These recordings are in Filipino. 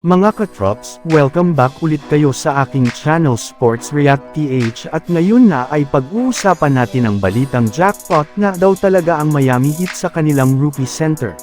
Mga katrops, welcome back ulit kayo sa aking channel Sports React PH at ngayon na ay pag-uusapan natin ang balitang jackpot na daw talaga ang Miami Heat sa kanilang rookie center.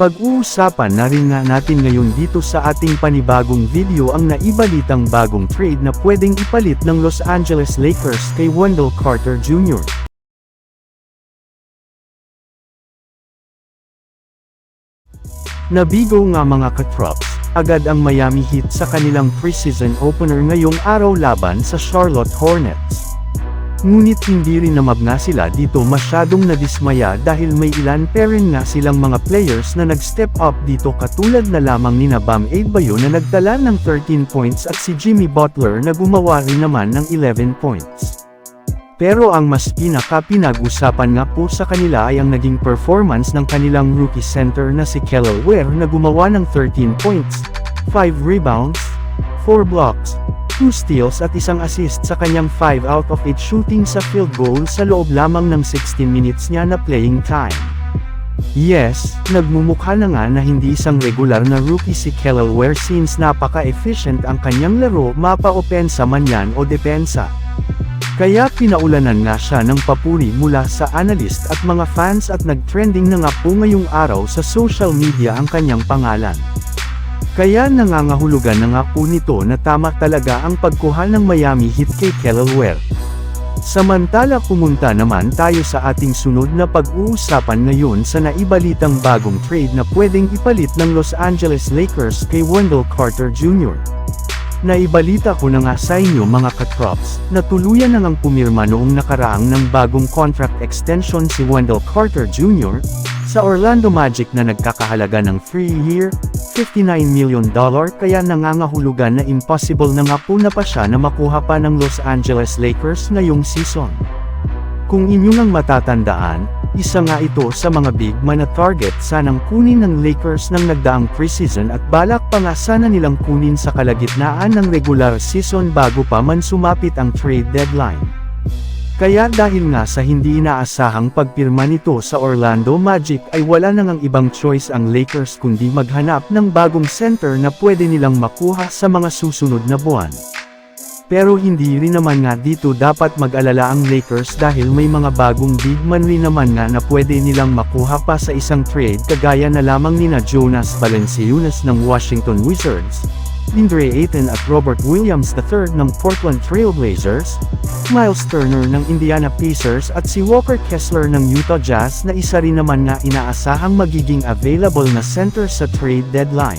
Pag-uusapan na rin nga natin ngayon dito sa ating panibagong video ang naibalitang bagong trade na pwedeng ipalit ng Los Angeles Lakers kay Wendell Carter Jr. Nabigo nga mga katrops, agad ang Miami Heat sa kanilang preseason opener ngayong araw laban sa Charlotte Hornets. Ngunit hindi rin namab nga sila dito masyadong nadismaya dahil may ilan pa rin nga silang mga players na nag-step up dito katulad na lamang ni Bam Adebayo na nagtala ng 13 points at si Jimmy Butler na gumawa rin naman ng 11 points. Pero ang mas pinaka-pinag-usapan nga po sa kanila ay ang naging performance ng kanilang rookie center na si Kelly Ware na gumawa ng 13 points, 5 rebounds, 4 blocks, 2 steals at isang assist sa kanyang 5 out of 8 shooting sa field goal sa loob lamang ng 16 minutes niya na playing time. Yes, nagmumukha na nga na hindi isang regular na rookie si Kelly Ware since napaka-efficient ang kanyang laro mapa-opensa man yan o depensa. Kaya pinaulanan nga siya ng papuri mula sa analyst at mga fans at nag-trending na nga po ngayong araw sa social media ang kanyang pangalan. Kaya nangangahulugan na nga po nito na tama talaga ang pagkuha ng Miami Heat kay Kelly Ware. Samantala pumunta naman tayo sa ating sunod na pag-uusapan ngayon sa naibalitang bagong trade na pwedeng ipalit ng Los Angeles Lakers kay Wendell Carter Jr. Naibalita ko na nga sa inyo mga katrops, na tuluyan na ngang pumirma noong nakaraang ng bagong contract extension si Wendell Carter Jr. sa Orlando Magic na nagkakahalaga ng 3-year, $59 million kaya nangangahulugan na impossible na nga po na pa siya na makuha pa ng Los Angeles Lakers ngayong season. Kung inyo nang matatandaan, isa nga ito sa mga big man na target sanang kunin ng Lakers ng nagdaang preseason at balak pa nga sana nilang kunin sa kalagitnaan ng regular season bago pa man sumapit ang trade deadline. Kaya dahil nga sa hindi inaasahang pagpirma nito sa Orlando Magic ay wala na ngang ibang choice ang Lakers kundi maghanap ng bagong center na pwede nilang makuha sa mga susunod na buwan. Pero hindi rin naman nga dito dapat mag-alala ang Lakers dahil may mga bagong big man rin naman nga na pwede nilang makuha pa sa isang trade kagaya na lamang nina Jonas Valanciunas ng Washington Wizards, Lindre Ayton at Robert Williams III ng Portland Trail Blazers, Miles Turner ng Indiana Pacers at si Walker Kessler ng Utah Jazz na isa rin naman nga inaasahang magiging available na center sa trade deadline.